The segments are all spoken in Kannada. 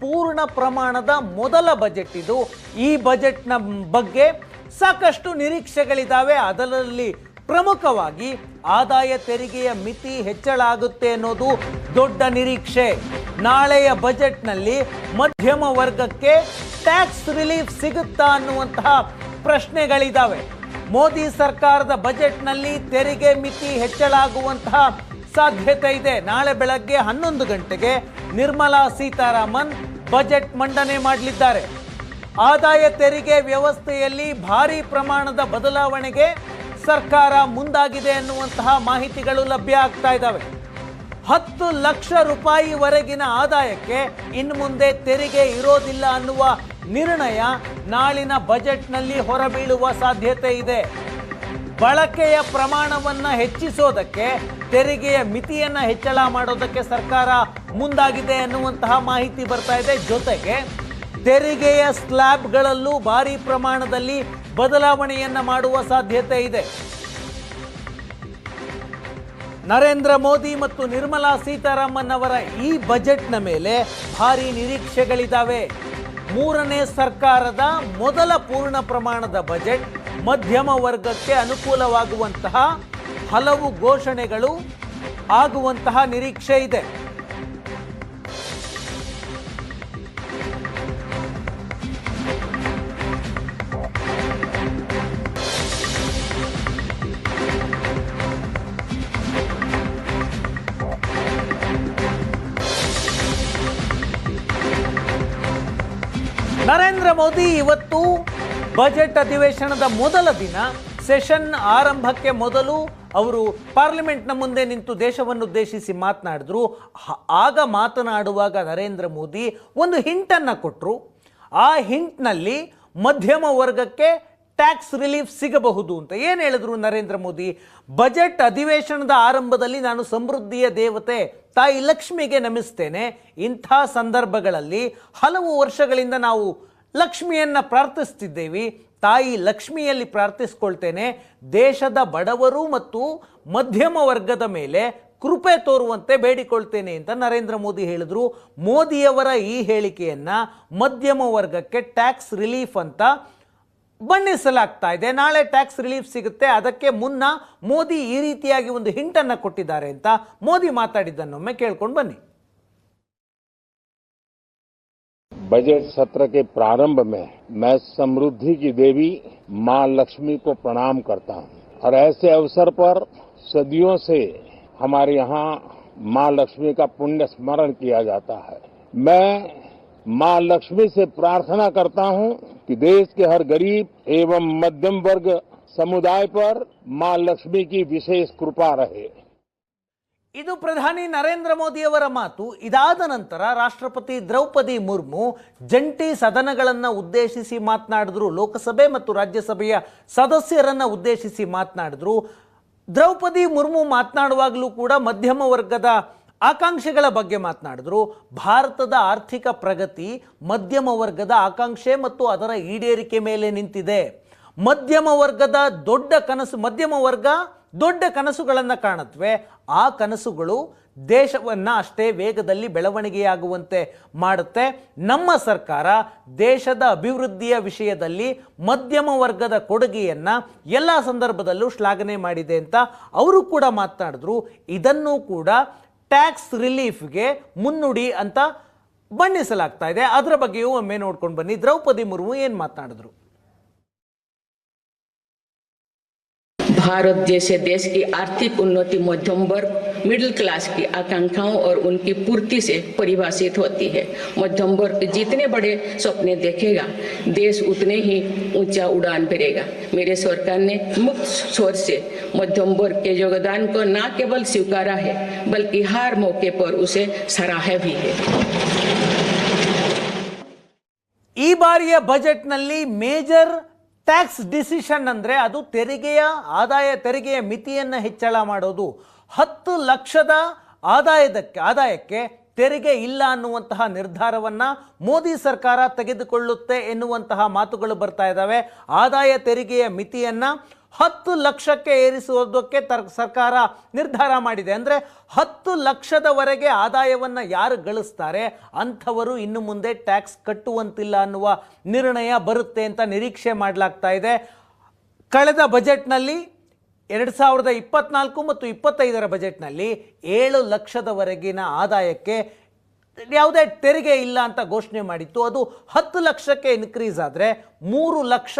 ಪೂರ್ಣ ಪ್ರಮಾಣದ ಮೊದಲ ಬಜೆಟ್ ಇದು. ಈ ಬಜೆಟ್ನ ಬಗ್ಗೆ ಸಾಕಷ್ಟು ನಿರೀಕ್ಷೆಗಳಿದ್ದಾವೆ ಅದರಲ್ಲಿ ಪ್ರಮುಖವಾಗಿ ಆದಾಯ ತೆರಿಗೆಯ ಮಿತಿ ಹೆಚ್ಚಳ ಆಗುತ್ತೆ ಅನ್ನೋದು ದೊಡ್ಡ ನಿರೀಕ್ಷೆ. ನಾಳೆಯ ಬಜೆಟ್ನಲ್ಲಿ ಮಧ್ಯಮ ವರ್ಗಕ್ಕೆ ಟ್ಯಾಕ್ಸ್ ರಿಲೀಫ್ ಸಿಗುತ್ತಾ ಅನ್ನುವಂತಹ ಪ್ರಶ್ನೆಗಳಿದ್ದಾವೆ ಮೋದಿ ಸರ್ಕಾರದ ಬಜೆಟ್ನಲ್ಲಿ ತೆರಿಗೆ ಮಿತಿ ಹೆಚ್ಚಳ ಆಗುವಂತಹ ಸಾಧ್ಯತೆ ಇದೆ. ನಾಳೆ ಬೆಳಗ್ಗೆ ಹನ್ನೊಂದು ಗಂಟೆಗೆ ನಿರ್ಮಲಾ ಸೀತಾರಾಮನ್ ಬಜೆಟ್ ಮಂಡನೆ ಮಾಡಲಿದ್ದಾರೆ. ಆದಾಯ ತೆರಿಗೆ ವ್ಯವಸ್ಥೆಯಲ್ಲಿ ಭಾರಿ ಪ್ರಮಾಣದ ಬದಲಾವಣೆಗೆ ಸರ್ಕಾರ ಮುಂದಾಗಿದೆ ಅನ್ನುವಂತಹ ಮಾಹಿತಿಗಳು ಲಭ್ಯ ಆಗ್ತಾ ಇದ್ದಾವೆ. ಹತ್ತು ಲಕ್ಷ ರೂಪಾಯಿವರೆಗಿನ ಆದಾಯಕ್ಕೆ ಇನ್ನು ಮುಂದೆ ತೆರಿಗೆ ಇರೋದಿಲ್ಲ ಅನ್ನುವ ನಿರ್ಣಯ ನಾಳಿನ ಬಜೆಟ್ನಲ್ಲಿ ಹೊರಬೀಳುವ ಸಾಧ್ಯತೆ ಇದೆ. ಬಳಕೆಯ ಪ್ರಮಾಣವನ್ನು ಹೆಚ್ಚಿಸೋದಕ್ಕೆ, ತೆರಿಗೆಯ ಮಿತಿಯನ್ನು ಹೆಚ್ಚಳ ಮಾಡೋದಕ್ಕೆ ಸರ್ಕಾರ ಮುಂದಾಗಿದೆ ಎನ್ನುವಂತಹ ಮಾಹಿತಿ ಬರ್ತಾ ಇದೆ. ಜೊತೆಗೆ ತೆರಿಗೆಯ ಸ್ಲ್ಯಾಬ್ಗಳಲ್ಲೂ ಭಾರಿ ಪ್ರಮಾಣದಲ್ಲಿ ಬದಲಾವಣೆಯನ್ನ ಮಾಡುವ ಸಾಧ್ಯತೆ ಇದೆ. ನರೇಂದ್ರ ಮೋದಿ ಮತ್ತು ನಿರ್ಮಲಾ ಸೀತಾರಾಮನ್ ಅವರ ಈ ಬಜೆಟ್ನ ಮೇಲೆ ಭಾರಿ ನಿರೀಕ್ಷೆಗಳಿದ್ದಾವೆ ಮೂರನೇ ಸರ್ಕಾರದ ಮೊದಲ ಪೂರ್ಣ ಪ್ರಮಾಣದ ಬಜೆಟ್ ಮಧ್ಯಮ ವರ್ಗಕ್ಕೆ ಅನುಕೂಲವಾಗುವಂತಹ ಹಲವು ಘೋಷಣೆಗಳು ಆಗುವಂತಹ ನಿರೀಕ್ಷೆ ಇದೆ. ನರೇಂದ್ರ ಮೋದಿ ಇವತ್ತು ಬಜೆಟ್ ಅಧಿವೇಶನದ ಮೊದಲ ದಿನ ಸೆಷನ್ ಆರಂಭಕ್ಕೆ ಮೊದಲು ಅವರು ಪಾರ್ಲಿಮೆಂಟ್ನ ಮುಂದೆ ನಿಂತು ದೇಶವನ್ನು ಉದ್ದೇಶಿಸಿ ಮಾತನಾಡಿದ್ರು ಆಗ ಮಾತನಾಡುವಾಗ ನರೇಂದ್ರ ಮೋದಿ ಒಂದು ಹಿಂಟನ್ನು ಕೊಟ್ಟರು ಆ ಹಿಂಟ್ನಲ್ಲಿ ಮಧ್ಯಮ ವರ್ಗಕ್ಕೆ ಟ್ಯಾಕ್ಸ್ ರಿಲೀಫ್ ಸಿಗಬಹುದು ಅಂತ ಏನು ಹೇಳಿದ್ರು ನರೇಂದ್ರ ಮೋದಿ? ಬಜೆಟ್ ಅಧಿವೇಶನದ ಆರಂಭದಲ್ಲಿ ನಾನು ಸಮೃದ್ಧಿಯ ದೇವತೆ, ತಾಯಿ ಲಕ್ಷ್ಮಿಗೆ ನಮಿಸ್ತೇನೆ. ಇಂಥ ಸಂದರ್ಭಗಳಲ್ಲಿ ಹಲವು ವರ್ಷಗಳಿಂದ ನಾವು ಲಕ್ಷ್ಮಿಯನ್ನ ಪ್ರಾರ್ಥಿಸ್ತಿದ್ದೇವೆ. ತಾಯಿ ಲಕ್ಷ್ಮಿಯಲ್ಲಿ ಪ್ರಾರ್ಥಿಸ್ಕೊಳ್ತೇನೆ. ದೇಶದ ಬಡವರು ಮತ್ತು ಮಧ್ಯಮ ವರ್ಗದ ಮೇಲೆ ಕೃಪೆ ತೋರುವಂತೆ ಬೇಡಿಕೊಳ್ತೇನೆ ಅಂತ ನರೇಂದ್ರ ಮೋದಿ ಹೇಳಿದ್ರು. ಮೋದಿಯವರ ಈ ಹೇಳಿಕೆಯನ್ನು ಮಧ್ಯಮ ವರ್ಗಕ್ಕೆ ಟ್ಯಾಕ್ಸ್ ರಿಲೀಫ್ ಅಂತ ಬಣ್ಣಿಸಲಾಗ್ತಾ ಇದೆ. ನಾಳೆ ಟ್ಯಾಕ್ಸ್ ರಿಲೀಫ್ ಸಿಗುತ್ತೆ. ಅದಕ್ಕೆ ಮುನ್ನ ಮೋದಿ ಈ ರೀತಿಯಾಗಿ ಒಂದು ಹಿಂಟನ್ನು ಕೊಟ್ಟಿದ್ದಾರೆ ಅಂತ ಮೋದಿ ಮಾತಾಡಿದ್ದನ್ನೊಮ್ಮೆ ಕೇಳ್ಕೊಂಡು ಬನ್ನಿ. बजट सत्र के प्रारंभ में मैं समृद्धि की देवी माँ लक्ष्मी को प्रणाम करता हूँ। और ऐसे अवसर पर सदियों से हमारे यहाँ माँ लक्ष्मी का पुण्य स्मरण किया जाता है। मैं माँ लक्ष्मी से प्रार्थना करता हूँ कि देश के हर गरीब एवं मध्यम वर्ग समुदाय पर माँ लक्ष्मी की विशेष कृपा रहे। ಇದು ಪ್ರಧಾನಿ ನರೇಂದ್ರ ಮೋದಿಯವರ ಮಾತು. ಇದಾದ ನಂತರ ರಾಷ್ಟ್ರಪತಿ ದ್ರೌಪದಿ ಮುರ್ಮು ಜಂಟಿ ಸದನಗಳನ್ನು ಉದ್ದೇಶಿಸಿ ಮಾತನಾಡಿದ್ರು. ಲೋಕಸಭೆ ಮತ್ತು ರಾಜ್ಯಸಭೆಯ ಸದಸ್ಯರನ್ನು ಉದ್ದೇಶಿಸಿ ಮಾತನಾಡಿದ್ರು. ದ್ರೌಪದಿ ಮುರ್ಮು ಮಾತನಾಡುವಾಗಲೂ ಕೂಡ ಮಧ್ಯಮ ವರ್ಗದ ಆಕಾಂಕ್ಷೆಗಳ ಬಗ್ಗೆ ಮಾತನಾಡಿದ್ರು. ಭಾರತದ ಆರ್ಥಿಕ ಪ್ರಗತಿ ಮಧ್ಯಮ ವರ್ಗದ ಆಕಾಂಕ್ಷೆ ಮತ್ತು ಅದರ ಈಡೇರಿಕೆ ಮೇಲೆ ನಿಂತಿದೆ. ಮಧ್ಯಮ ವರ್ಗದ ದೊಡ್ಡ ಕನಸು, ಮಧ್ಯಮ ವರ್ಗ ದೊಡ್ಡ ಕನಸುಗಳನ್ನು ಕಾಣತ್ವೆ ಆ ಕನಸುಗಳು ದೇಶವನ್ನು ಅಷ್ಟೇ ವೇಗದಲ್ಲಿ ಬೆಳವಣಿಗೆಯಾಗುವಂತೆ ಮಾಡುತ್ತೆ. ನಮ್ಮ ಸರ್ಕಾರ ದೇಶದ ಅಭಿವೃದ್ಧಿಯ ವಿಷಯದಲ್ಲಿ ಮಧ್ಯಮ ವರ್ಗದ ಕೊಡುಗೆಯನ್ನು ಎಲ್ಲ ಸಂದರ್ಭದಲ್ಲೂ ಶ್ಲಾಘನೆ ಮಾಡಿದೆ ಅಂತ ಅವರು ಕೂಡ ಮಾತನಾಡಿದ್ರು. ಇದನ್ನು ಕೂಡ ಟ್ಯಾಕ್ಸ್ ರಿಲೀಫ್ಗೆ ಮುನ್ನುಡಿ ಅಂತ ಬಣ್ಣಿಸಲಾಗ್ತಾ ಇದೆ. ಅದರ ಬಗ್ಗೆಯೂ ಒಮ್ಮೆ ನೋಡ್ಕೊಂಡು ಬನ್ನಿ. ದ್ರೌಪದಿ ಮುರ್ಮು ಏನು ಮಾತನಾಡಿದ್ರು? भारत जैसे देश की आर्थिक उन्नति मध्यम वर्ग मिडिल क्लास की आकांक्षाओं और उनकी पूर्ति से परिभाषित होती है मध्यम वर्ग जितने बड़े सपने देखेगा देश उतने ही ऊंचा उड़ान भरेगा मेरे सरकार ने मुक्त स्वर से मध्यम वर्ग के योगदान को न केवल स्वीकारा है बल्कि हर मौके पर उसे सराहा भी है ಈ ಬಾರಿಯ ಬಜೆಟ್ನಲ್ಲಿ ಮೇಜರ್ ಟ್ಯಾಕ್ಸ್ ಡಿಸಿಷನ್ ಅಂದರೆ ಅದು ತೆರಿಗೆಯ, ಆದಾಯ ತೆರಿಗೆಯ ಮಿತಿಯನ್ನು ಹೆಚ್ಚಳ ಮಾಡೋದು. ಹತ್ತು ಲಕ್ಷದ ಆದಾಯದಕ್ಕೆ, ಆದಾಯಕ್ಕೆ ತೆರಿಗೆ ಇಲ್ಲ ಅನ್ನುವಂತಹ ನಿರ್ಧಾರವನ್ನು ಮೋದಿ ಸರ್ಕಾರ ತೆಗೆದುಕೊಳ್ಳುತ್ತೆ ಎನ್ನುವಂತಹ ಮಾತುಗಳು ಬರ್ತಾ ಇದ್ದಾವೆ ಆದಾಯ ತೆರಿಗೆಯ ಮಿತಿಯನ್ನು ಹತ್ತು ಲಕ್ಷಕ್ಕೆ ಏರಿಸುವುದಕ್ಕೆ ತರ್, ಸರ್ಕಾರ ನಿರ್ಧಾರ ಮಾಡಿದೆ. ಅಂದರೆ ಹತ್ತು ಲಕ್ಷದವರೆಗೆ ಆದಾಯವನ್ನು ಯಾರು ಗಳಿಸ್ತಾರೆ, ಅಂಥವರು ಇನ್ನು ಮುಂದೆ ಟ್ಯಾಕ್ಸ್ ಕಟ್ಟುವಂತಿಲ್ಲ ಅನ್ನುವ ನಿರ್ಣಯ ಬರುತ್ತೆ ಅಂತ ನಿರೀಕ್ಷೆ ಮಾಡಲಾಗ್ತಾ ಇದೆ. ಕಳೆದ ಬಜೆಟ್ನಲ್ಲಿ ಎರಡು ಸಾವಿರದ ಇಪ್ಪತ್ನಾಲ್ಕು ಮತ್ತು ಇಪ್ಪತ್ತೈದರ ಬಜೆಟ್ನಲ್ಲಿ ಏಳು ಲಕ್ಷದವರೆಗಿನ ಆದಾಯಕ್ಕೆ ಯಾವುದೇ ತೆರಿಗೆ ಇಲ್ಲ ಅಂತ ಘೋಷಣೆ ಮಾಡಿತ್ತು. ಅದು ಹತ್ತು ಲಕ್ಷಕ್ಕೆ ಇನ್ಕ್ರೀಸ್ ಆದರೆ ಮೂರು ಲಕ್ಷ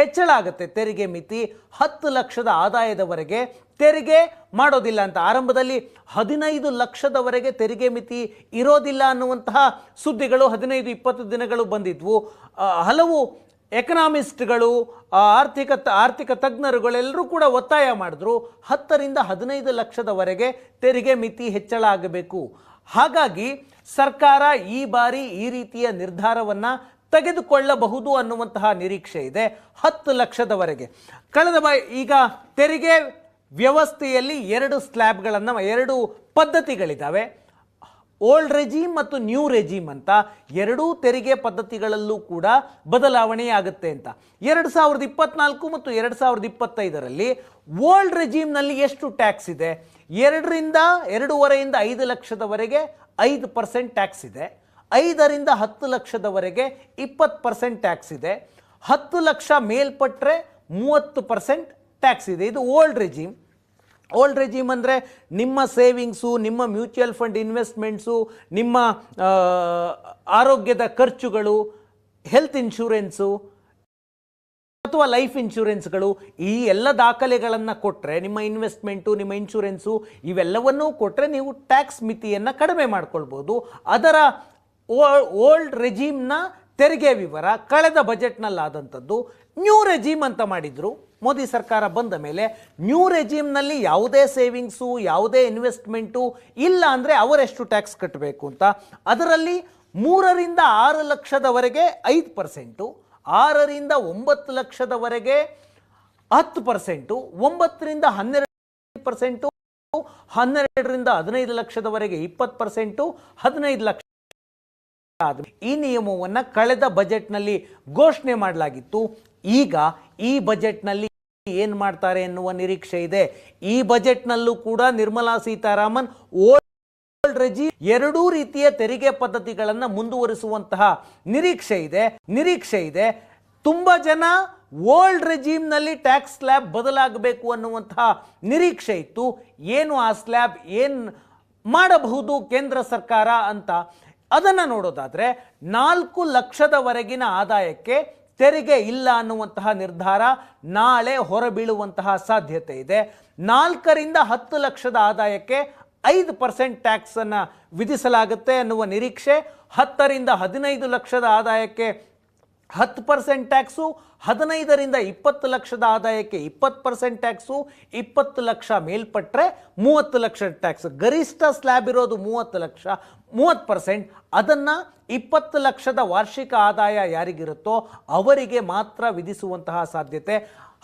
ಹೆಚ್ಚಳ ಆಗುತ್ತೆ. ತೆರಿಗೆ ಮಿತಿ ಹತ್ತು ಲಕ್ಷದ ಆದಾಯದವರೆಗೆ ತೆರಿಗೆ ಮಾಡೋದಿಲ್ಲ ಅಂತ. ಆರಂಭದಲ್ಲಿ ಹದಿನೈದು ಲಕ್ಷದವರೆಗೆ ತೆರಿಗೆ ಮಿತಿ ಇರೋದಿಲ್ಲ ಅನ್ನುವಂತಹ ಸುದ್ದಿಗಳು ಹದಿನೈದು, ಇಪ್ಪತ್ತು ದಿನಗಳು ಬಂದಿದ್ವು. ಹಲವು ಎಕನಾಮಿಸ್ಟ್ಗಳು ಆರ್ಥಿಕ ಆರ್ಥಿಕ ತಜ್ಞರುಗಳೆಲ್ಲರೂ ಕೂಡ ಒತ್ತಾಯ ಮಾಡಿದ್ರು, ಹತ್ತರಿಂದ ಹದಿನೈದು ಲಕ್ಷದವರೆಗೆ ತೆರಿಗೆ ಮಿತಿ ಹೆಚ್ಚಳ ಆಗಬೇಕು. ಹಾಗಾಗಿ ಸರ್ಕಾರ ಈ ಬಾರಿ ಈ ರೀತಿಯ ನಿರ್ಧಾರವನ್ನು ತೆಗೆದುಕೊಳ್ಳಬಹುದು ಅನ್ನುವಂತಹ ನಿರೀಕ್ಷೆ ಇದೆ ಹತ್ತು ಲಕ್ಷದವರೆಗೆ. ಕಳೆದ ಬ ಈಗ ತೆರಿಗೆ ವ್ಯವಸ್ಥೆಯಲ್ಲಿ ಎರಡು ಸ್ಲ್ಯಾಬ್ಗಳನ್ನು, ಎರಡು ಪದ್ಧತಿಗಳಿದ್ದಾವೆ ಓಲ್ಡ್ ರೆಜೀಮ್ ಮತ್ತು ನ್ಯೂ ರೆಜೀಮ್ ಅಂತ ಎರಡೂ ತೆರಿಗೆ ಪದ್ಧತಿಗಳಲ್ಲೂ ಕೂಡ ಬದಲಾವಣೆಯಾಗುತ್ತೆ ಅಂತ. ಎರಡು ಸಾವಿರದ ಇಪ್ಪತ್ನಾಲ್ಕು ಮತ್ತು ಎರಡು ಸಾವಿರದ ಇಪ್ಪತ್ತೈದರಲ್ಲಿ ಓಲ್ಡ್ ರೆಜೀಮ್ನಲ್ಲಿ ಎಷ್ಟು ಟ್ಯಾಕ್ಸ್ ಇದೆ? ಎರಡರಿಂದ, ಎರಡೂವರೆಯಿಂದ ಐದು ಲಕ್ಷದವರೆಗೆ ಐದು ಪರ್ಸೆಂಟ್ ಟ್ಯಾಕ್ಸ್ ಇದೆ. ಐದರಿಂದ ಹತ್ತು ಲಕ್ಷದವರೆಗೆ ಇಪ್ಪತ್ತು ಪರ್ಸೆಂಟ್ ಟ್ಯಾಕ್ಸ್ ಇದೆ. ಹತ್ತು ಲಕ್ಷ ಮೇಲ್ಪಟ್ಟರೆ ಮೂವತ್ತು ಪರ್ಸೆಂಟ್ ಟ್ಯಾಕ್ಸ್ ಇದೆ. ಇದು ಓಲ್ಡ್ ರೆಜಿಮ್ ಓಲ್ಡ್ ರೆಜಿಮ್ ಅಂದರೆ ನಿಮ್ಮ ಸೇವಿಂಗ್ಸು ನಿಮ್ಮ ಮ್ಯೂಚುವಲ್ ಫಂಡ್ ಇನ್ವೆಸ್ಟ್ಮೆಂಟ್ಸು ನಿಮ್ಮ ಆರೋಗ್ಯದ ಖರ್ಚುಗಳು ಹೆಲ್ತ್ ಇನ್ಶೂರೆನ್ಸು ಅಥವಾ ಲೈಫ್ ಇನ್ಶೂರೆನ್ಸ್ಗಳು ಈ ಎಲ್ಲ ದಾಖಲೆಗಳನ್ನು ಕೊಟ್ಟರೆ ನಿಮ್ಮ ಇನ್ವೆಸ್ಟ್ಮೆಂಟು ನಿಮ್ಮ ಇನ್ಶೂರೆನ್ಸು ಇವೆಲ್ಲವನ್ನೂ ಕೊಟ್ಟರೆ ನೀವು ಟ್ಯಾಕ್ಸ್ ಮಿತಿಯನ್ನು ಕಡಿಮೆ ಮಾಡ್ಕೊಳ್ಬೋದು. ಅದರ ಓಲ್ಡ್ ರೆಜೀಮ್ನ ತೆರಿಗೆ ವಿವರ, ಕಳೆದ ಬಜೆಟ್ನಲ್ಲಾದಂಥದ್ದು, ನ್ಯೂ ರೆಜೀಮ್ ಅಂತ ಮಾಡಿದರು. ಮೋದಿ ಸರ್ಕಾರ ಬಂದ ಮೇಲೆ ನ್ಯೂ ರೆಜೀಮ್ನಲ್ಲಿ ಯಾವುದೇ ಸೇವಿಂಗ್ಸು, ಯಾವುದೇ ಇನ್ವೆಸ್ಟ್ಮೆಂಟು ಇಲ್ಲ ಅಂದರೆ ಅವರೆಷ್ಟು ಟ್ಯಾಕ್ಸ್ ಕಟ್ಟಬೇಕು ಅಂತ. ಅದರಲ್ಲಿ ಮೂರರಿಂದ ಆರು ಲಕ್ಷದವರೆಗೆ ಐದು ಪರ್ಸೆಂಟು, ಆರರಿಂದ ಒಂಬತ್ತು ಲಕ್ಷದವರೆಗೆ ಹತ್ತು ಪರ್ಸೆಂಟು, ಒಂಬತ್ತರಿಂದ ಹನ್ನೆರಡು ಪರ್ಸೆಂಟು, ಹನ್ನೆರಡರಿಂದ ಹದಿನೈದು ಲಕ್ಷದವರೆಗೆ ಇಪ್ಪತ್ತು ಪರ್ಸೆಂಟು, ಹದಿನೈದು ಲಕ್ಷ ಈ ನಿಯಮವನ್ನು ಕಳೆದ ಬಜೆಟ್ನಲ್ಲಿ ಘೋಷಣೆ ಮಾಡಲಾಗಿತ್ತು. ಈಗ ಈ ಬಜೆಟ್ನಲ್ಲಿ ಏನು ಮಾಡ್ತಾರೆ ಎನ್ನುವ ನಿರೀಕ್ಷೆ ಇದೆ. ಈ ಬಜೆಟ್ನಲ್ಲೂ ಕೂಡ ನಿರ್ಮಲಾ ಸೀತಾರಾಮನ್ ಓಲ್ಡ್ ರೆಜಿ ಎರಡೂ ರೀತಿಯ ತೆರಿಗೆ ಪದ್ಧತಿಗಳನ್ನು ಮುಂದುವರಿಸುವಂತಹ ನಿರೀಕ್ಷೆ ಇದೆ. ನಿರೀಕ್ಷೆ ಇದೆ. ತುಂಬ ಜನ ಓಲ್ಡ್ ರೆಜೀಮ್ನಲ್ಲಿ ಟ್ಯಾಕ್ಸ್ ಸ್ಲ್ಯಾಬ್ ಬದಲಾಗಬೇಕು ಅನ್ನುವಂತಹ ನಿರೀಕ್ಷೆ ಇತ್ತು. ಏನು ಆ ಸ್ಲ್ಯಾಬ್ ಏನು ಮಾಡಬಹುದು ಕೇಂದ್ರ ಸರ್ಕಾರ ಅಂತ ಅದನ್ನು ನೋಡೋದಾದರೆ ನಾಲ್ಕು ಲಕ್ಷದವರೆಗಿನ ಆದಾಯಕ್ಕೆ ತೆರಿಗೆ ಇಲ್ಲ ಅನ್ನುವಂತಹ ನಿರ್ಧಾರ ನಾಳೆ ಹೊರಬೀಳುವಂತಹ ಸಾಧ್ಯತೆ ಇದೆ. ನಾಲ್ಕರಿಂದ ಹತ್ತು ಲಕ್ಷದ ಆದಾಯಕ್ಕೆ ಐದು ಪರ್ಸೆಂಟ್ ಟ್ಯಾಕ್ಸನ್ನು ವಿಧಿಸಲಾಗುತ್ತೆ ಅನ್ನುವ ನಿರೀಕ್ಷೆ, ಹತ್ತರಿಂದ ಹದಿನೈದು ಲಕ್ಷದ ಆದಾಯಕ್ಕೆ ಹತ್ತು ಪರ್ಸೆಂಟ್ ಟ್ಯಾಕ್ಸು, ಹದಿನೈದರಿಂದ ಇಪ್ಪತ್ತು ಲಕ್ಷದ ಆದಾಯಕ್ಕೆ ಇಪ್ಪತ್ತು ಪರ್ಸೆಂಟ್ ಟ್ಯಾಕ್ಸು, ಇಪ್ಪತ್ತು ಲಕ್ಷ ಮೇಲ್ಪಟ್ಟರೆ ಮೂವತ್ತು ಲಕ್ಷ ಟ್ಯಾಕ್ಸ್. ಗರಿಷ್ಠ ಸ್ಲ್ಯಾಬ್ ಇರೋದು ಮೂವತ್ತು ಲಕ್ಷ ಮೂವತ್ತು ಪರ್ಸೆಂಟ್ ಅದನ್ನು ಇಪ್ಪತ್ತು ಲಕ್ಷದ ವಾರ್ಷಿಕ ಆದಾಯ ಯಾರಿಗಿರುತ್ತೋ ಅವರಿಗೆ ಮಾತ್ರ ವಿಧಿಸುವಂತಹ ಸಾಧ್ಯತೆ.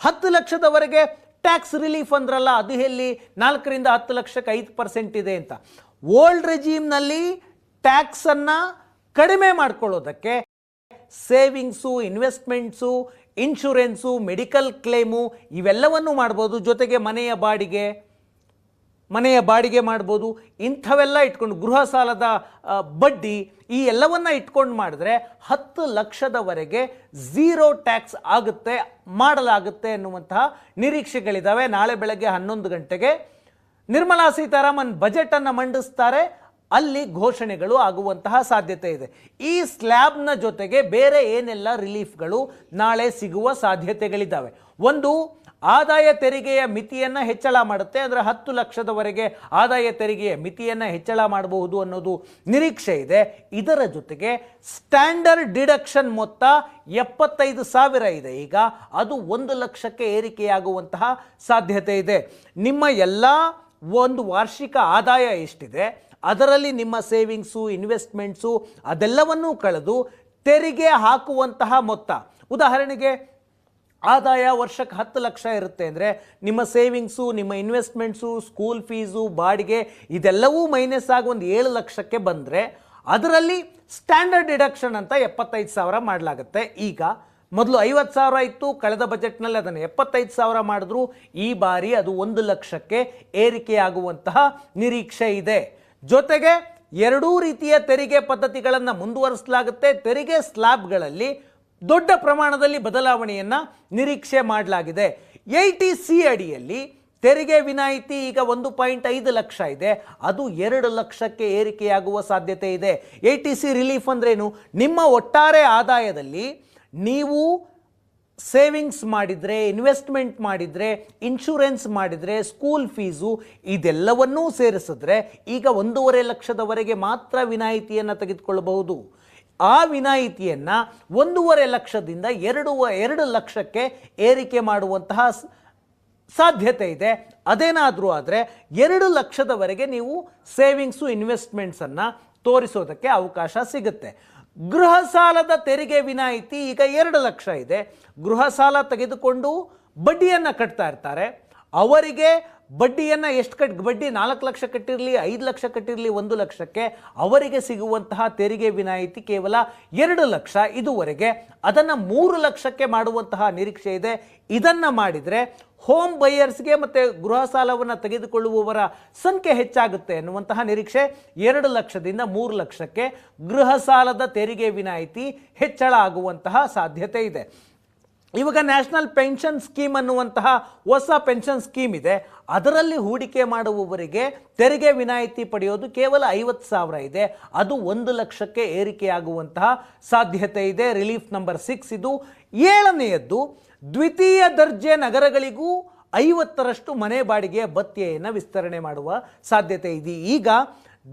ಹತ್ತು ಲಕ್ಷದವರೆಗೆ ಟ್ಯಾಕ್ಸ್ ರಿಲೀಫ್ ಅಂದ್ರಲ್ಲ, ಅದು ಎಲ್ಲಿ? ನಾಲ್ಕರಿಂದ ಹತ್ತು ಲಕ್ಷಕ್ಕೆ ಐದು ಪರ್ಸೆಂಟ್ ಇದೆ ಅಂತ. ಓಲ್ಡ್ ರೆಜೀಮ್ನಲ್ಲಿ ಟ್ಯಾಕ್ಸನ್ನು ಕಡಿಮೆ ಮಾಡ್ಕೊಳ್ಳೋದಕ್ಕೆ savings investments insurance medical claim ಇವೆಲ್ಲವನ್ನೂ ಮಾಡ್ಬೋದು, ಜೊತೆಗೆ ಮನೆಯ ಬಾಡಿಗೆ. ಮನೆಯ ಬಾಡಿಗೆ ಮಾಡ್ಬೋದು, ಇಂಥವೆಲ್ಲ ಇಟ್ಕೊಂಡು ಗೃಹ ಸಾಲದ ಬಡ್ಡಿ ಈ ಎಲ್ಲವನ್ನ ಇಟ್ಕೊಂಡು ಮಾಡಿದ್ರೆ ಹತ್ತು ಲಕ್ಷದವರೆಗೆ ಝೀರೋ ಟ್ಯಾಕ್ಸ್ ಆಗುತ್ತೆ, ಮಾಡಲಾಗುತ್ತೆ ಎನ್ನುವಂತಹ ನಿರೀಕ್ಷೆಗಳಿದ್ದಾವೆ ನಾಳೆ ಬೆಳಗ್ಗೆ ಹನ್ನೊಂದು ಗಂಟೆಗೆ ನಿರ್ಮಲಾ ಸೀತಾರಾಮನ್ ಬಜೆಟನ್ನು ಮಂಡಿಸ್ತಾರೆ. ಅಲ್ಲಿ ಘೋಷಣೆಗಳು ಆಗುವಂತಹ ಸಾಧ್ಯತೆ ಇದೆ. ಈ ಸ್ಲ್ಯಾಬ್ನ ಜೊತೆಗೆ ಬೇರೆ ಏನೆಲ್ಲ ರಿಲೀಫ್ಗಳು ನಾಳೆ ಸಿಗುವ ಸಾಧ್ಯತೆಗಳಿದ್ದಾವೆ ಒಂದು ಆದಾಯ ತೆರಿಗೆಯ ಮಿತಿಯನ್ನು ಹೆಚ್ಚಳ ಮಾಡುತ್ತೆ. ಅಂದರೆ ಹತ್ತು ಲಕ್ಷದವರೆಗೆ ಆದಾಯ ತೆರಿಗೆಯ ಮಿತಿಯನ್ನು ಹೆಚ್ಚಳ ಮಾಡಬಹುದು ಅನ್ನೋದು ನಿರೀಕ್ಷೆ ಇದೆ. ಇದರ ಜೊತೆಗೆ ಸ್ಟ್ಯಾಂಡರ್ಡ್ ಡಿಡಕ್ಷನ್ ಮೊತ್ತ ಎಪ್ಪತ್ತೈದು ಸಾವಿರ ಇದೆ. ಈಗ ಅದು ಒಂದು ಲಕ್ಷಕ್ಕೆ ಏರಿಕೆಯಾಗುವಂತಹ ಸಾಧ್ಯತೆ ಇದೆ. ನಿಮ್ಮ ಎಲ್ಲ ಒಂದು ವಾರ್ಷಿಕ ಆದಾಯ ಎಷ್ಟಿದೆ? ಅದರಲ್ಲಿ ನಿಮ್ಮ ಸೇವಿಂಗ್ಸು, ಇನ್ವೆಸ್ಟ್ಮೆಂಟ್ಸು ಅದೆಲ್ಲವನ್ನೂ ಕಳೆದು ತೆರಿಗೆ ಹಾಕುವಂತಹ ಮೊತ್ತ. ಉದಾಹರಣೆಗೆ ಆದಾಯ ವರ್ಷಕ್ಕೆ ಹತ್ತು ಲಕ್ಷ ಇರುತ್ತೆ ಅಂದರೆ ನಿಮ್ಮ ಸೇವಿಂಗ್ಸು, ನಿಮ್ಮ ಇನ್ವೆಸ್ಟ್ಮೆಂಟ್ಸು, ಸ್ಕೂಲ್ ಫೀಸು, ಬಾಡಿಗೆ ಇದೆಲ್ಲವೂ ಮೈನಸ್ ಆಗಿ ಒಂದು ಏಳು ಲಕ್ಷಕ್ಕೆ ಬಂದರೆ ಅದರಲ್ಲಿ ಸ್ಟ್ಯಾಂಡರ್ಡ್ ಡಿಡಕ್ಷನ್ ಅಂತ ಎಪ್ಪತ್ತೈದು ಸಾವಿರ ಮಾಡಲಾಗುತ್ತೆ. ಈಗ ಮೊದಲು ಐವತ್ತು ಸಾವಿರ ಇತ್ತು, ಕಳೆದ ಬಜೆಟ್ನಲ್ಲಿ ಅದನ್ನು ಎಪ್ಪತ್ತೈದು ಸಾವಿರ ಮಾಡಿದ್ರು. ಈ ಬಾರಿ ಅದು ಒಂದು ಲಕ್ಷಕ್ಕೆ ಏರಿಕೆಯಾಗುವಂತಹ ನಿರೀಕ್ಷೆ ಇದೆ. ಜೊತೆಗೆ ಎರಡೂ ರೀತಿಯ ತೆರಿಗೆ ಪದ್ಧತಿಗಳನ್ನು ಮುಂದುವರಿಸಲಾಗುತ್ತೆ. ತೆರಿಗೆ ಸ್ಲ್ಯಾಬ್ಗಳಲ್ಲಿ ದೊಡ್ಡ ಪ್ರಮಾಣದಲ್ಲಿ ಬದಲಾವಣೆಯನ್ನು ನಿರೀಕ್ಷೆ ಮಾಡಲಾಗಿದೆ. ಐ ಟಿ ಸಿ ಅಡಿಯಲ್ಲಿ ತೆರಿಗೆ ವಿನಾಯಿತಿ ಈಗ ಒಂದು ಪಾಯಿಂಟ್ ಐದು ಲಕ್ಷ ಇದೆ. ಅದು ಎರಡು ಲಕ್ಷಕ್ಕೆ ಏರಿಕೆಯಾಗುವ ಸಾಧ್ಯತೆ ಇದೆ. ಎ ಟಿ ಸಿ ರಿಲೀಫ್ ಅಂದ್ರೇನು? ನಿಮ್ಮ ಒಟ್ಟಾರೆ ಆದಾಯದಲ್ಲಿ ನೀವು ಸೇವಿಂಗ್ಸ್ ಮಾಡಿದರೆ, ಇನ್ವೆಸ್ಟ್ಮೆಂಟ್ ಮಾಡಿದರೆ, ಇನ್ಶೂರೆನ್ಸ್ ಮಾಡಿದರೆ, ಸ್ಕೂಲ್ ಫೀಸು ಇದೆಲ್ಲವನ್ನೂ ಸೇರಿಸಿದ್ರೆ ಈಗ ಒಂದೂವರೆ ಲಕ್ಷದವರೆಗೆ ಮಾತ್ರ ವಿನಾಯಿತಿಯನ್ನು ತೆಗೆದುಕೊಳ್ಳಬಹುದು. ಆ ವಿನಾಯಿತಿಯನ್ನು ಒಂದೂವರೆ ಲಕ್ಷದಿಂದ ಎರಡು ಎರಡು ಲಕ್ಷಕ್ಕೆ ಏರಿಕೆ ಮಾಡುವಂತಹ ಸಾಧ್ಯತೆ ಇದೆ. ಅದೇನಾದರೂ ಆದರೆ ಎರಡು ಲಕ್ಷದವರೆಗೆ ನೀವು ಸೇವಿಂಗ್ಸು, ಇನ್ವೆಸ್ಟ್ಮೆಂಟ್ಸನ್ನು ತೋರಿಸೋದಕ್ಕೆ ಅವಕಾಶ ಸಿಗುತ್ತೆ. ಗೃಹ ಸಾಲದ ತೆರಿಗೆ ವಿನಾಯಿತಿ ಈಗ ಎರಡು ಲಕ್ಷ ಇದೆ. ಗೃಹ ಸಾಲ ತೆಗೆದುಕೊಂಡು ಬಡ್ಡಿಯನ್ನು ಕಟ್ತಾ ಇರ್ತಾರೆ. ಅವರಿಗೆ ಬಡ್ಡಿಯನ್ನು ಎಷ್ಟು ಕಟ್, ಬಡ್ಡಿ ನಾಲ್ಕು ಲಕ್ಷ ಕಟ್ಟಿರಲಿ, ಐದು ಲಕ್ಷ ಕಟ್ಟಿರಲಿ, ಒಂದು ಲಕ್ಷಕ್ಕೆ ಅವರಿಗೆ ಸಿಗುವಂತಹ ತೆರಿಗೆ ವಿನಾಯಿತಿ ಕೇವಲ ಎರಡು ಲಕ್ಷ ಇದುವರೆಗೆ. ಅದನ್ನು ಮೂರು ಲಕ್ಷಕ್ಕೆ ಮಾಡುವಂತಹ ನಿರೀಕ್ಷೆ ಇದೆ. ಇದನ್ನು ಮಾಡಿದರೆ ಹೋಮ್ ಬೈಯರ್ಸ್ಗೆ ಮತ್ತು ಗೃಹ ಸಾಲವನ್ನು ತೆಗೆದುಕೊಳ್ಳುವವರ ಸಂಖ್ಯೆ ಹೆಚ್ಚಾಗುತ್ತೆ ಎನ್ನುವಂತಹ ನಿರೀಕ್ಷೆ. ಎರಡು ಲಕ್ಷದಿಂದ ಮೂರು ಲಕ್ಷಕ್ಕೆ ಗೃಹ ಸಾಲದ ತೆರಿಗೆ ವಿನಾಯಿತಿ ಹೆಚ್ಚಳ ಆಗುವಂತಹ ಸಾಧ್ಯತೆ ಇದೆ. ಇವಾಗ ನ್ಯಾಷನಲ್ ಪೆನ್ಷನ್ ಸ್ಕೀಮ್ ಅನ್ನುವಂತಹ ಹೊಸ ಪೆನ್ಷನ್ ಸ್ಕೀಮ್ ಇದೆ. ಅದರಲ್ಲಿ ಹೂಡಿಕೆ ಮಾಡುವವರಿಗೆ ತೆರಿಗೆ ವಿನಾಯಿತಿ ಪಡೆಯೋದು ಕೇವಲ ಐವತ್ತು ಸಾವಿರ ಇದೆ. ಅದು ಒಂದು ಲಕ್ಷಕ್ಕೆ ಏರಿಕೆಯಾಗುವಂತಹ ಸಾಧ್ಯತೆ ಇದೆ. ರಿಲೀಫ್ ನಂಬರ್ ಸಿಕ್ಸ್ ಇದು. ಏಳನೆಯದ್ದು, ದ್ವಿತೀಯ ದರ್ಜೆ ನಗರಗಳಿಗೂ ಐವತ್ತರಷ್ಟು ಮನೆ ಬಾಡಿಗೆಯ ಭತ್ಯೆಯನ್ನು ವಿಸ್ತರಣೆ ಮಾಡುವ ಸಾಧ್ಯತೆ ಇದೆ. ಈಗ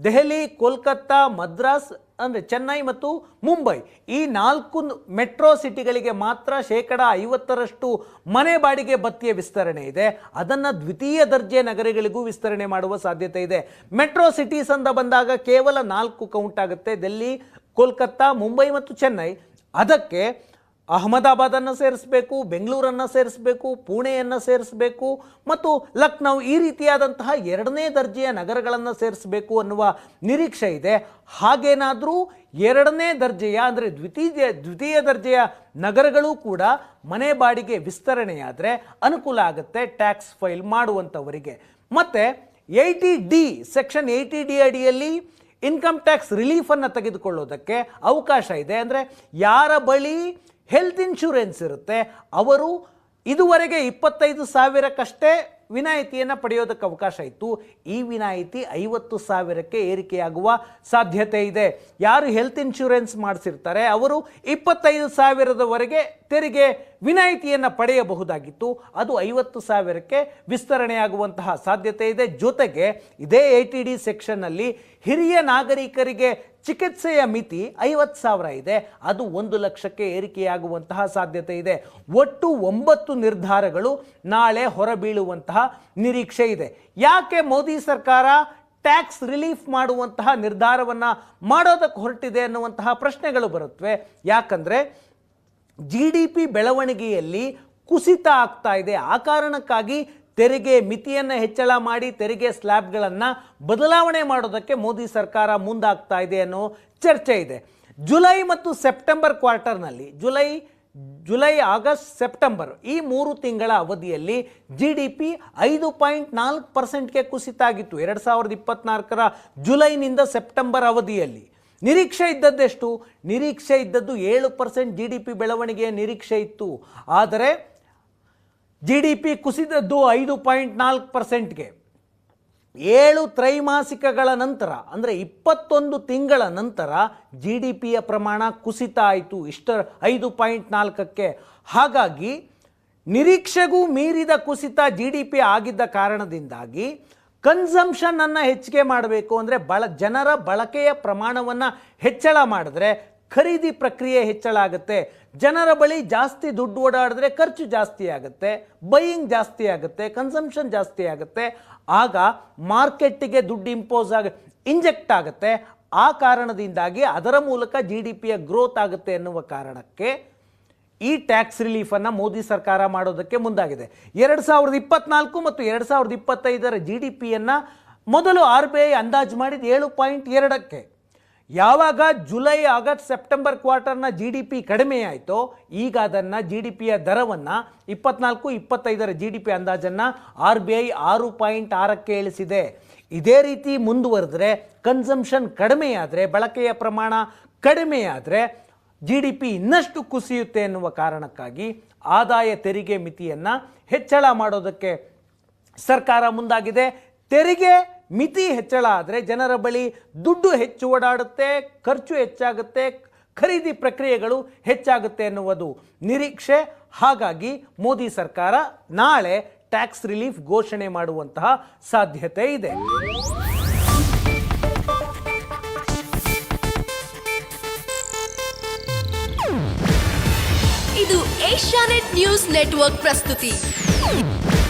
ದೆಹಲಿ, ಕೋಲ್ಕತ್ತಾ, ಮದ್ರಾಸ್ ಅಂದರೆ ಚೆನ್ನೈ ಮತ್ತು ಮುಂಬೈ. ಈ ನಾಲ್ಕು ಮೆಟ್ರೋ ಸಿಟಿಗಳಿಗೆ ಮಾತ್ರ ಶೇಕಡ ಐವತ್ತರಷ್ಟು ಮನೆ ಬಾಡಿಗೆ ಭತ್ಯೆ ವಿಸ್ತರಣೆ ಇದೆ. ಅದನ್ನು ದ್ವಿತೀಯ ದರ್ಜೆ ನಗರಗಳಿಗೂ ವಿಸ್ತರಣೆ ಮಾಡುವ ಸಾಧ್ಯತೆ ಇದೆ. ಮೆಟ್ರೋ ಸಿಟೀಸ್ ಅಂತ ಬಂದಾಗ ಕೇವಲ ನಾಲ್ಕು ಕೌಂಟ್ ಆಗುತ್ತೆ. ಡೆಲ್ಲಿ ಕೋಲ್ಕತ್ತಾ, ಮುಂಬೈ ಮತ್ತು ಚೆನ್ನೈ. ಅದಕ್ಕೆ ಅಹಮದಾಬಾದನ್ನು ಸೇರಿಸಬೇಕು, ಬೆಂಗಳೂರನ್ನು ಸೇರಿಸಬೇಕು, ಪುಣೆಯನ್ನು ಸೇರಿಸಬೇಕು, ಮತ್ತು ಲಕ್ನೌ ಈ ರೀತಿಯಾದಂತಹ ಎರಡನೇ ದರ್ಜೆಯ ನಗರಗಳನ್ನು ಸೇರಿಸಬೇಕು ಅನ್ನುವ ನಿರೀಕ್ಷೆ ಇದೆ. ಹಾಗೇನಾದರೂ ಎರಡನೇ ದರ್ಜೆಯ ಅಂದರೆ ದ್ವಿತೀಯ ದ್ವಿತೀಯ ದರ್ಜೆಯ ನಗರಗಳು ಕೂಡ ಮನೆ ಬಾಡಿಗೆ ವಿಸ್ತರಣೆಯಾದರೆ ಅನುಕೂಲ ಆಗುತ್ತೆ ಟ್ಯಾಕ್ಸ್ ಫೈಲ್ ಮಾಡುವಂಥವರಿಗೆ. ಮತ್ತು eighty D, section eighty D ಅಡಿಯಲ್ಲಿ ಇನ್ಕಮ್ ಟ್ಯಾಕ್ಸ್ ರಿಲೀಫನ್ನು ತೆಗೆದುಕೊಳ್ಳೋದಕ್ಕೆ ಅವಕಾಶ ಇದೆ. ಅಂದರೆ ಯಾರ ಬಳಿ ಹೆಲ್ತ್ ಇನ್ಶೂರೆನ್ಸ್ ಇರುತ್ತೆ. ಅವರು ಇದುವರೆಗೆ ಇಪ್ಪತ್ತೈದು ಸಾವಿರಕ್ಕಷ್ಟೇ ವಿನಾಯಿತಿಯನ್ನು ಪಡೆಯೋದಕ್ಕೆ ಅವಕಾಶ ಇತ್ತು. ಈ ವಿನಾಯಿತಿ ಐವತ್ತು ಸಾವಿರಕ್ಕೆ ಏರಿಕೆಯಾಗುವ ಸಾಧ್ಯತೆ ಇದೆ. ಯಾರು ಹೆಲ್ತ್ ಇನ್ಶೂರೆನ್ಸ್ ಮಾಡಿಸಿರ್ತಾರೆ, ಅವರು ಇಪ್ಪತ್ತೈದು ಸಾವಿರದವರೆಗೆ ತೆರಿಗೆ ವಿನಾಯಿತಿಯನ್ನು ಪಡೆಯಬಹುದಾಗಿತ್ತು. ಅದು ಐವತ್ತು ಸಾವಿರಕ್ಕೆ ವಿಸ್ತರಣೆಯಾಗುವಂತಹ ಸಾಧ್ಯತೆ ಇದೆ. ಜೊತೆಗೆ ಇದೇ ಎ ಟಿ ಡಿ ಸೆಕ್ಷನ್ನಲ್ಲಿ ಹಿರಿಯ ನಾಗರಿಕರಿಗೆ ಚಿಕಿತ್ಸೆಯ ಮಿತಿ ಐವತ್ತು ಸಾವಿರ ಇದೆ. ಅದು ಒಂದು ಲಕ್ಷಕ್ಕೆ ಏರಿಕೆಯಾಗುವಂತಹ ಸಾಧ್ಯತೆ ಇದೆ. ಒಟ್ಟು ಒಂಬತ್ತು ನಿರ್ಧಾರಗಳು ನಾಳೆ ಹೊರಬೀಳುವಂತಹ ನಿರೀಕ್ಷೆ ಇದೆ. ಯಾಕೆ ಮೋದಿ ಸರ್ಕಾರ ಟ್ಯಾಕ್ಸ್ ರಿಲೀಫ್ ಮಾಡುವಂತಹ ನಿರ್ಧಾರವನ್ನು ಮಾಡೋದಕ್ಕೆ ಹೊರಟಿದೆ ಅನ್ನುವಂತಹ ಪ್ರಶ್ನೆಗಳು ಬರುತ್ತವೆ ಯಾಕಂದರೆ ಜಿ ಡಿ ಪಿ ಬೆಳವಣಿಗೆಯಲ್ಲಿ ಕುಸಿತ ಆಗ್ತಾ ಇದೆ. ಆ ಕಾರಣಕ್ಕಾಗಿ ತೆರಿಗೆ ಮಿತಿಯನ್ನು ಹೆಚ್ಚಳ ಮಾಡಿ ತೆರಿಗೆ ಸ್ಲ್ಯಾಬ್ಗಳನ್ನು ಬದಲಾವಣೆ ಮಾಡೋದಕ್ಕೆ ಮೋದಿ ಸರ್ಕಾರ ಮುಂದಾಗ್ತಾ ಇದೆ ಅನ್ನೋ ಚರ್ಚೆ ಇದೆ. ಜುಲೈ ಮತ್ತು ಸೆಪ್ಟೆಂಬರ್ ಕ್ವಾರ್ಟರ್ನಲ್ಲಿ, ಜುಲೈ ಜುಲೈ, ಆಗಸ್ಟ್, ಸೆಪ್ಟೆಂಬರ್ ಈ ಮೂರು ತಿಂಗಳ ಅವಧಿಯಲ್ಲಿ ಜಿ ಡಿ ಪಿ ಐದು ಪಾಯಿಂಟ್ ನಾಲ್ಕು ಪರ್ಸೆಂಟ್ಗೆ ಕುಸಿತಾಗಿತ್ತು. ಎರಡು ಸಾವಿರದ ಇಪ್ಪತ್ನಾಲ್ಕರ ಜುಲೈನಿಂದ ಸೆಪ್ಟೆಂಬರ್ ಅವಧಿಯಲ್ಲಿ. ನಿರೀಕ್ಷೆ ಇದ್ದದ್ದೆಷ್ಟು? ನಿರೀಕ್ಷೆ ಇದ್ದದ್ದು ಏಳು ಪರ್ಸೆಂಟ್ ಜಿ ಡಿ ಪಿ ಬೆಳವಣಿಗೆಯ ನಿರೀಕ್ಷೆ ಇತ್ತು. ಆದರೆ ಜಿ ಡಿ ಪಿ ಕುಸಿದದ್ದು ಐದು ಪಾಯಿಂಟ್ ನಾಲ್ಕು ಪರ್ಸೆಂಟ್ಗೆ. ಏಳು ತ್ರೈಮಾಸಿಕಗಳ ನಂತರ, ಅಂದರೆ ಇಪ್ಪತ್ತೊಂದು ತಿಂಗಳ ನಂತರ ಜಿ ಡಿ ಪಿಯ ಪ್ರಮಾಣ ಕುಸಿತ ಆಯಿತು. ಇಷ್ಟರ ಐದು ಪಾಯಿಂಟ್ ನಾಲ್ಕಕ್ಕೆ. ಹಾಗಾಗಿ ನಿರೀಕ್ಷೆಗೂ ಮೀರಿದ ಕುಸಿತ ಜಿ ಡಿ ಪಿ ಆಗಿದ್ದ ಕಾರಣದಿಂದಾಗಿ ಕನ್ಸಂಷನನ್ನು ಹೆಚ್ಚಿಗೆ ಮಾಡಬೇಕು. ಅಂದರೆ ಬಳ ಜನರ ಬಳಕೆಯ ಪ್ರಮಾಣವನ್ನು ಹೆಚ್ಚಳ ಮಾಡಿದ್ರೆ ಖರೀದಿ ಪ್ರಕ್ರಿಯೆ ಹೆಚ್ಚಳ ಆಗುತ್ತೆ ಜನರ ಬಳಿ ಜಾಸ್ತಿ ದುಡ್ಡು ಓಡಾಡಿದ್ರೆ ಖರ್ಚು ಜಾಸ್ತಿ ಆಗುತ್ತೆ. ಬೈಯಿಂಗ್ ಜಾಸ್ತಿ ಆಗುತ್ತೆ. ಕನ್ಸಂಪ್ಷನ್ ಜಾಸ್ತಿ ಆಗುತ್ತೆ. ಆಗ ಮಾರ್ಕೆಟ್ಟಿಗೆ ದುಡ್ಡು ಇಂಪೋಸ್ ಆಗ ಇಂಜೆಕ್ಟ್ ಆಗುತ್ತೆ. ಆ ಕಾರಣದಿಂದಾಗಿ ಅದರ ಮೂಲಕ ಜಿ ಡಿ ಪಿಯ ಗ್ರೋತ್ ಆಗುತ್ತೆ ಎನ್ನುವ ಕಾರಣಕ್ಕೆ ಈ ಟ್ಯಾಕ್ಸ್ ರಿಲೀಫನ್ನು ಮೋದಿ ಸರ್ಕಾರ ಮಾಡೋದಕ್ಕೆ ಮುಂದಾಗಿದೆ. ಎರಡು ಸಾವಿರದ ಇಪ್ಪತ್ನಾಲ್ಕು ಮತ್ತು ಎರಡು ಸಾವಿರದ ಇಪ್ಪತ್ತೈದರ ಜಿ ಡಿ ಪಿಯನ್ನು ಮೊದಲು ಆರ್ ಬಿ ಐ ಅಂದಾಜು ಮಾಡಿದ ಏಳು ಪಾಯಿಂಟ್ ಎರಡಕ್ಕೆ. ಯಾವಾಗ ಜುಲೈ, ಆಗಸ್ಟ್, ಸೆಪ್ಟೆಂಬರ್ ಕ್ವಾರ್ಟರ್ನ ಜಿ ಡಿ ಪಿ ಕಡಿಮೆ ಆಯಿತೋ ಈಗ ಅದನ್ನು ಜಿ ಡಿ ಪಿಯ ದರವನ್ನು ಇಪ್ಪತ್ನಾಲ್ಕು, ಇಪ್ಪತ್ತೈದರ ಜಿ ಡಿ ಪಿ ಅಂದಾಜನ್ನು ಆರ್ ಬಿ ಐ ಆರು ಪಾಯಿಂಟ್ ಆರಕ್ಕೆ ಇಳಿಸಿದೆ. ಇದೇ ರೀತಿ ಮುಂದುವರೆದ್ರೆ ಕನ್ಸಂಪ್ಷನ್ ಕಡಿಮೆಯಾದರೆ, ಬಳಕೆಯ ಪ್ರಮಾಣ ಕಡಿಮೆಯಾದರೆ ಜಿ ಡಿ ಪಿ ಇನ್ನಷ್ಟು ಕುಸಿಯುತ್ತೆ ಎನ್ನುವ ಕಾರಣಕ್ಕಾಗಿ ಆದಾಯ ತೆರಿಗೆ ಮಿತಿಯನ್ನು ಹೆಚ್ಚಳ ಮಾಡೋದಕ್ಕೆ ಸರ್ಕಾರ ಮುಂದಾಗಿದೆ. ತೆರಿಗೆ ಮಿತಿ ಹೆಚ್ಚಳ ಆದರೆ ಜನರ ಬಳಿ ದುಡ್ಡು ಹೆಚ್ಚು ಓಡಾಡುತ್ತೆ, ಖರ್ಚು ಹೆಚ್ಚಾಗುತ್ತೆ, ಖರೀದಿ ಪ್ರಕ್ರಿಯೆಗಳು ಹೆಚ್ಚಾಗುತ್ತೆ ಎನ್ನುವುದು ನಿರೀಕ್ಷೆ. ಹಾಗಾಗಿ ಮೋದಿ ಸರ್ಕಾರ ನಾಳೆ ಟ್ಯಾಕ್ಸ್ ರಿಲೀಫ್ ಘೋಷಣೆ ಮಾಡುವಂತಹ ಸಾಧ್ಯತೆ ಇದೆ. ಇದು ಏಷ್ಯಾನೆಟ್ ನ್ಯೂಸ್ ನೆಟ್ವರ್ಕ್ ಪ್ರಸ್ತುತಿ.